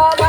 Oh,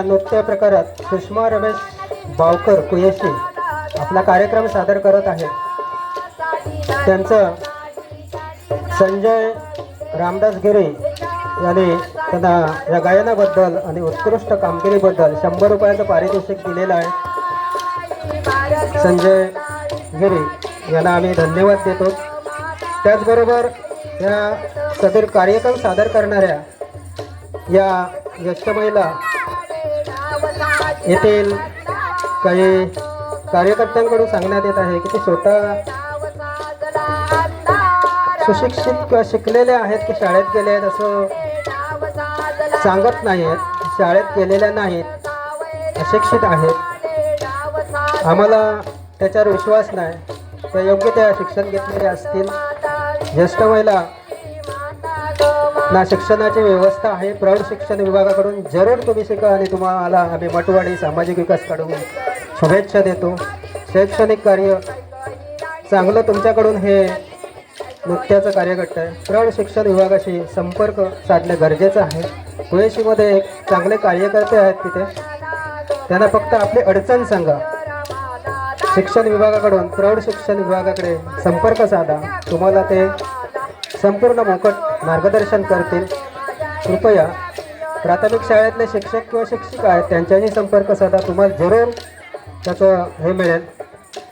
या नृत्य प्रकारात सुषमा रमेश बावकर कुयेशी आपला कार्यक्रम सादर करत आहेत त्यांचं संजय रामदास गिरे यांनी त्यांना या गायनाबद्दल आणि उत्कृष्ट कामगिरीबद्दल शंभर रुपयाचं पारितोषिक दिलेलं आहे. संजय गिरे यांना आम्ही धन्यवाद देतो. त्याचबरोबर या सदर कार्यक्रम सादर करणाऱ्या या ज्येष्ठ महिला येथील काही कार्यकर्त्यांकडून सांगण्यात येत आहे की ते स्वतः सुशिक्षित किंवा शिकलेले आहेत की शाळेत गेले आहेत असं सांगत नाही आहेत शाळेत गेलेल्या नाहीत. अशिक्षित आहेत. आम्हाला त्याच्यावर विश्वास नाही. तर योग्य त्या शिक्षण घेतलेले असतील. ज्येष्ठ महिला ना शिक्षणाची व्यवस्था आहे. प्रौढ शिक्षण विभागाकडून जरूर तुम्ही शिका आणि तुम्हाला आम्ही मटवाडी सामाजिक विकासकडून शुभेच्छा देतो. शैक्षणिक कार्य चांगलं तुमच्याकडून हे नृत्याचं कार्य आहे. प्रौढ शिक्षण विभागाशी संपर्क साधणे गरजेचं आहे. कुयेशीमध्ये एक चांगले कार्यकर्ते आहेत तिथे. त्यांना फक्त आपली अडचण सांगा. शिक्षण विभागाकडून प्रौढ शिक्षण विभागाकडे संपर्क साधा. तुम्हाला ते संपूर्ण मोफत मार्गदर्शन करतील. कृपया प्राथमिक शाळेतले शिक्षक किंवा शिक्षिका आहेत त्यांच्याशी संपर्क साधा. तुम्हाला जरूर त्याचं हे मिळेल.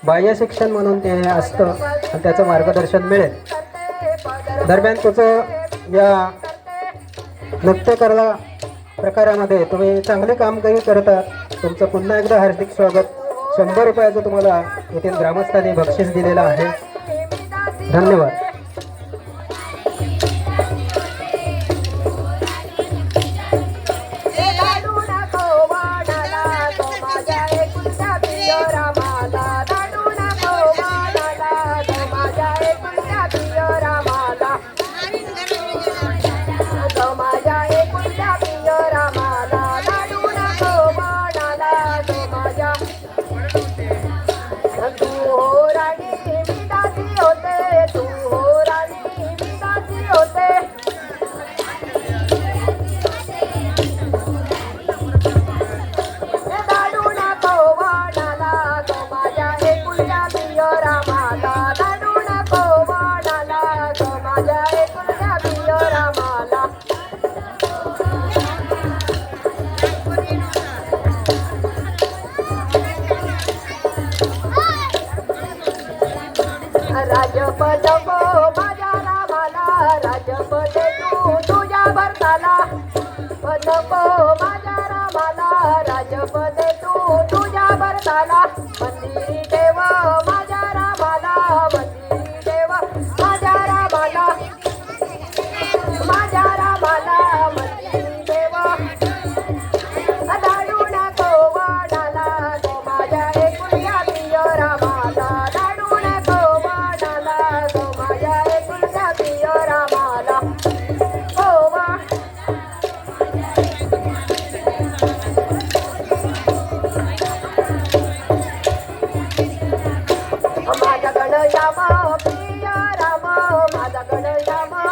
बाह्य शिक्षण म्हणून ते असतं आणि त्याचं मार्गदर्शन मिळेल. दरम्यान तुझं या नृत्यकला प्रकारामध्ये तुम्ही चांगले कामगिरी करता तुमचं पुन्हा एकदा हार्दिक स्वागत. शंभर रुपयाचं तुम्हाला येथील ग्रामस्थांनी बक्षीस दिलेलं आहे. धन्यवाद.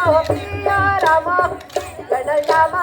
గోవింద రామ గణ రామ